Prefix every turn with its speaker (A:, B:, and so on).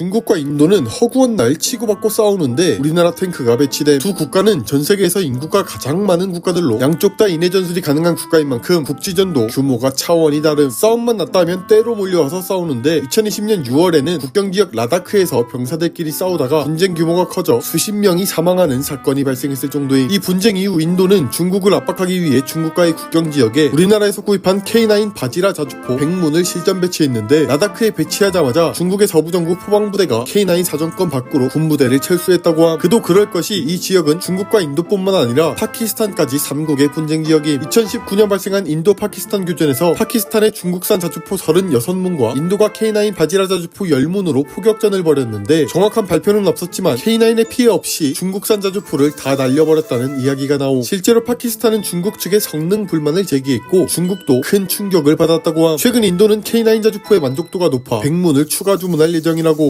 A: 중국과 인도는 허구한 날 치고받고 싸우는데 우리나라 탱크가 배치된 두 국가는 전 세계에서 인구가 가장 많은 국가들로 양쪽 다 인해 전술이 가능한 국가인 만큼 국지전도 규모가 차원이 다른 싸움만 났다면 때로 몰려와서 싸우는데 2020년 6월에는 국경 지역 라다크에서 병사들끼리 싸우다가 분쟁 규모가 커져 수십 명이 사망하는 사건이 발생했을 정도인 이 분쟁 이후 인도는 중국을 압박하기 위해 중국과의 국경 지역에 우리나라에서 구입한 K9 바지라 자주포 100문을 실전 배치했는데 라다크에 배치하자마자 중국의 서부정부 포방 부대가 K9 사정권 밖으로 군부대를 철수했다고 함. 그도 그럴 것이 이 지역은 중국과 인도뿐만 아니라 파키스탄까지 3국의 분쟁 지역인 2019년 발생한 인도 파키스탄 교전에서 파키스탄의 중국산 자주포 36문과 인도가 K9 바지라 자주포 10문으로 포격전을 벌였는데 정확한 발표는 없었지만 K9의 피해 없이 중국산 자주포를 다 날려버렸다는 이야기가 나오. 실제로 파키스탄은 중국 측의 성능 불만을 제기했고 중국도 큰 충격을 받았다고 함. 최근 인도는 K9 자주포의 만족도가 높아 100문을 추가 주문할 예정이라고